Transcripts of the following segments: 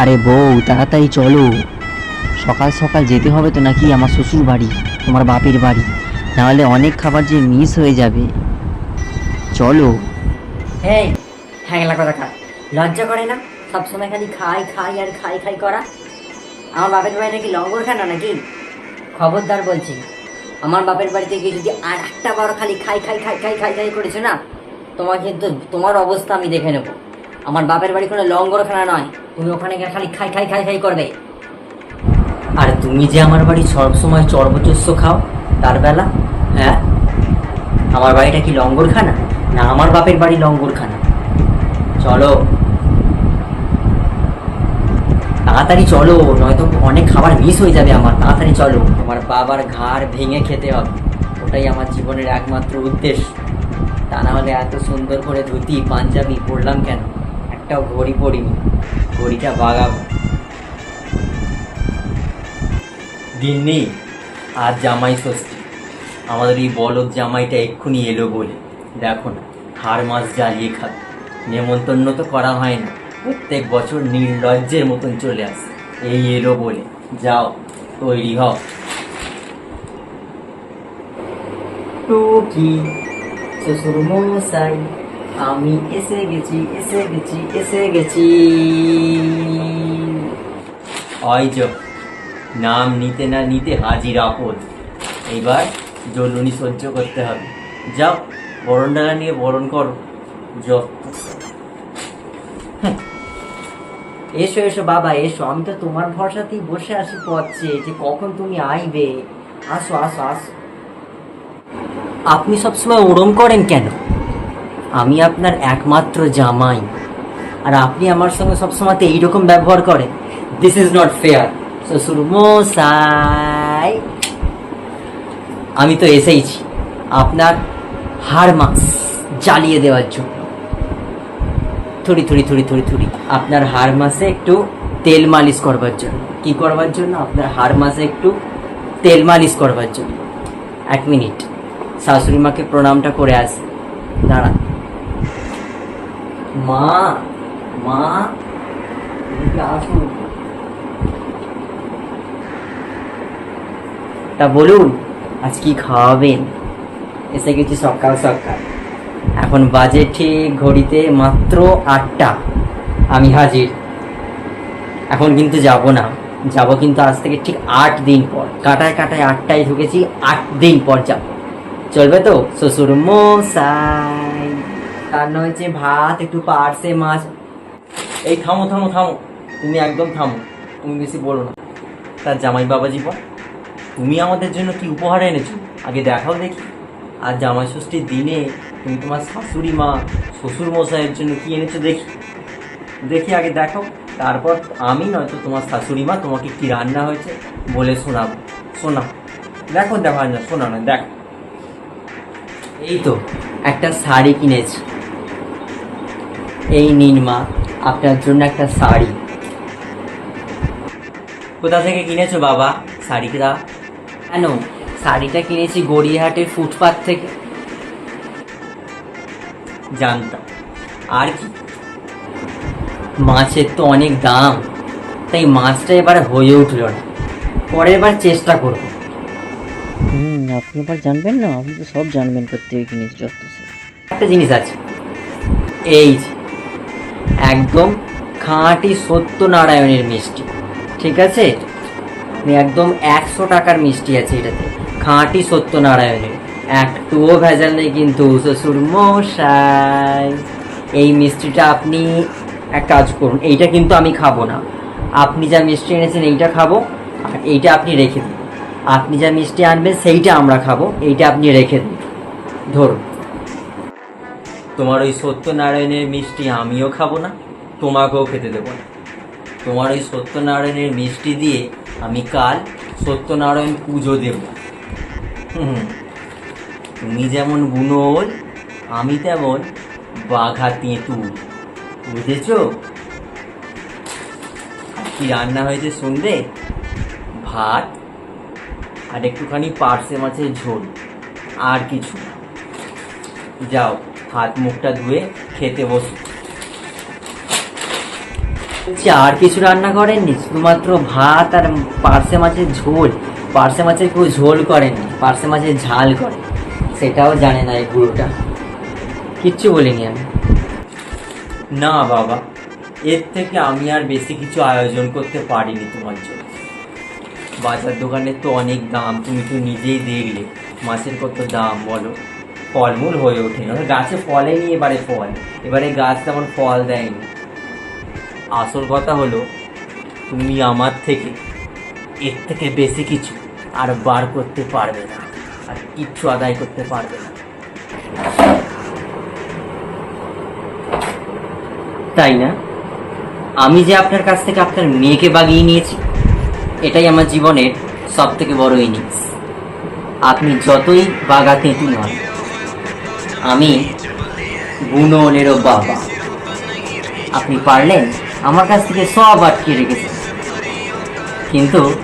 আরে বউ, তাড়াতাড়ি চলো। সকাল সকাল যেতে হবে তো নাকি আমার শ্বশুর বাড়ি, তোমার বাপের বাড়ি। নাহলে অনেক খাবার যে মিস হয়ে যাবে। চলো। এই হ্যাংলা কথা খা লজ্জা করে না? সবসময় খালি খাই খাই আর খাই খাই করা? আমার বাপের বাড়ি নাকি লঙ্গর লঙ্গরখানা নাকি? খবরদার বলছি, আমার বাপের বাড়িতে গিয়ে যদি আর একটা বার খালি খাই খাই খাই খাই খাই খাই করেছ না, তোমাকে কিন্তু তোমার অবস্থা আমি দেখে নেব। আমার বাপের বাড়ি কোনো লঙ্গর লঙ্গরখানা নয়। তুমি ওখানে গিয়ে খালি খাই খাই খাই খাই করবে। আর তুমি যে আমার বাড়ি সবসময় চর্বচস্য খাও, তার বেলা হ্যাঁ? আমার বাড়িটা কি লঙ্গরখানা? না আমার বাপের বাড়ি লঙ্গরখানা? চলো। তাড়াতাড়ি চলো, নয়তো অনেক খাবার মিস হয়ে যাবে আমার। তাড়াতাড়ি চলো, তোমার বাবার ঘাড় ভেঙে খেতে হবে। ওটাই আমার জীবনের একমাত্র উদ্দেশ্য। তা না হলে এত সুন্দর করে ধুতি, পাঞ্জাবি পরলাম কেন? একটাও ঘড়ি পরিনি ঘড়িটা বাগাবো। গিন্নি আর জামাই ষষ্ঠী। আমাদের এই বলদ জামাইটা এক্ষুনি এলো বলে। দেখো না হাড় মাছ জ্বালিয়ে খাবে। নেমন্তন্ন তো করা হয় না প্রত্যেক বছর নির্লজ্জের মতন চলে আসে। এই এলো বলে। যাও, তৈরি হও। টুকি শ্বশুর মশাই আমি এসে গেছি এসে গেছি এসে গেছি। যো নাম নিতে না নিতে হাজির আপদ। এইবার জ্বলুনি সহ্য করতে হবে। যাও বরণ ডালা নিয়ে বরণ করো। যত এসো এসো বাবা এসো। আমি তো তোমার ভরসাতেই বসে আছি পথে যে কখন তুমি আইবে। আসো আসো আসো। আপনি সবসময় ওরম করেন কেন? আমি আপনার একমাত্র জামাই। আর আপনি আমার সঙ্গে সবসময় এইরকম ব্যবহার করেন। দিস ইজ নট ফেয়ার শ্বশুর মশাই আমি তো এসেইছি। আপনার হাড় মাস জ্বালিয়ে দেওয়ার জন্য। থুড়ি থুড়ি থুড়ি থুড়ি থুড়ি আপনার হাড় মাসে একটু তেল মালিশ করবার জন্য। কি করবার জন্য? আপনার হাড় মাসে একটু তেল মালিশ করবার জন্য। এক মিনিট। শাশুড়ি মাকে প্রণামটা করে আসি। দাঁড়ান। মা মা আসুন। তা বলুন, আজ কি খাওয়াবেন? এসে গেছি সকাল সকাল। এখন বাজে ঠিক ঘড়িতে মাত্র আটটা। আমি হাজির। এখন কিন্তু যাব না। যাব কিন্তু আজ থেকে ঠিক আট দিন পর। কাটায় কাটায় আটটায় ঢুকেছি, আট দিন পর যাব। চলবে তো? শ্বশুর মশাই তার নয়েছে ভাত একটু পার্সে মাছ। এই থামো থামো থামো। তুমি একদম থামো। তুমি বেশি বলো না। তার জামাই বাবাজি বল তুমি আমাদের জন্য কি উপহার এনেছো? আগে দেখাও দেখি। আর জামাই ষষ্ঠীর দিনে তুমি তোমার শাশুড়ি মা শ্বশুর মশাইয়ের জন্য কি এনেছো দেখি। দেখি আগে দেখো তারপর আমি নয়তো তোমার শাশুড়ি মা তোমাকে কি রান্না হয়েছে বলে শোনাবো। শোনাও। দেখো দেখা না শোনা না দেখো। এই তো একটা শাড়ি কিনেছি। এই নিন মা আপনার জন্য একটা শাড়ি। কোথা থেকে কিনেছো বাবা শাড়িটা? কেন? শাড়িটা কিনেছি গড়িয়াহাটের ফুটপাথ থেকে। জানতাম। আর কি? মাছের তো অনেক দাম তাই মাছটা এবার হয়ে উঠল না। পরের বার চেষ্টা করব। হুম আপনি আবার জানবেন না আপনি তো সব জানবেন প্রত্যেক জিনিস যত একটা জিনিস আছে। এই যে, একদম খাঁটি সত্যনারায়ণের মিষ্টি। ঠিক আছে? একদম একশো টাকার মিষ্টি আছে এটাতে। খাঁটি সত্য সত্যনারায়ণের। একটুও ভেজাল নেই কিন্তু শ্বশুর মশাই এই মিষ্টিটা আপনি এক কাজ করুন, এইটা কিন্তু আমি খাব না। আপনি যা মিষ্টি এনেছেন এইটা খাব, আর এইটা আপনি রেখে দিন। আপনি যা মিষ্টি আনবেন সেইটা আমরা খাব, এইটা আপনি রেখে দিন। ধরুন। তোমার ওই সত্যনারায়ণের মিষ্টি আমিও খাব না তোমাকেও খেতে দেবো না। তোমার ওই সত্যনারায়ণের মিষ্টি দিয়ে আমি কাল সত্যনারায়ণ পুজো দেব। হুম, তুমি যেমন বুনোল আমি তেমন বাঘা তেঁতুল বুঝেছ? কি রান্না হয়েছে শুনবে ভাত আর একটুখানি পার্সে মাছের ঝোল আর কিছু যাও। হাত মুখটা ধুয়ে খেতে বসো। আর কিছু রান্না করেননি? শুধুমাত্র ভাত আর পার্সে মাছের ঝোল। পার্সে মাছের কেউ ঝোল করেননি পার্সে মাছের ঝাল করে। সেটাও জানে না এই বুড়োটা কিচ্ছু বলিনি আমি। না বাবা, এর থেকে আমি আর বেশি কিছু আয়োজন করতে পারিনি তোমার জন্য। বাজার দোকানে তো অনেক দাম, তুমি তো নিজেই দেখলে। মাছের কত দাম বলো? ফলমূল হয়ে ওঠে। না গাছে ফলেনি এবারে ফল। এবারে গাছ তেমন ফল দেয়নি। আসল কথা হলো, তুমি আমার থেকে, এর থেকে বেশি কিছু আর বার করতে পারবে না, আর কিচ্ছু আদায় করতে পারবে না। তাই না? আমি যে আপনার কাছ থেকে আপনার মেয়েকে বাগিয়ে নিয়েছি, এটাই আমার জীবনের সব থেকে বড় ইনিংস। আপনি যতই বাগাতে হন আমি বুননেরও বাবা। আপনি পারলেন আমার কাছ থেকে সব আটকে রেখেছেন। কিন্তু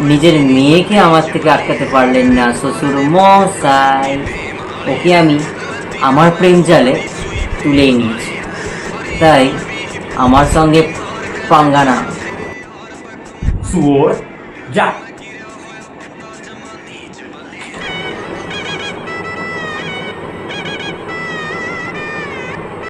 নিজের মেয়েকে আমার থেকে আটকাতে পারলেন না শ্বশুর মশাই। ওকে আমি আমার প্রেম জালে তুলেই নিয়েছি। তাই আমার সঙ্গে পাঙ্গানা শুয়োর যা।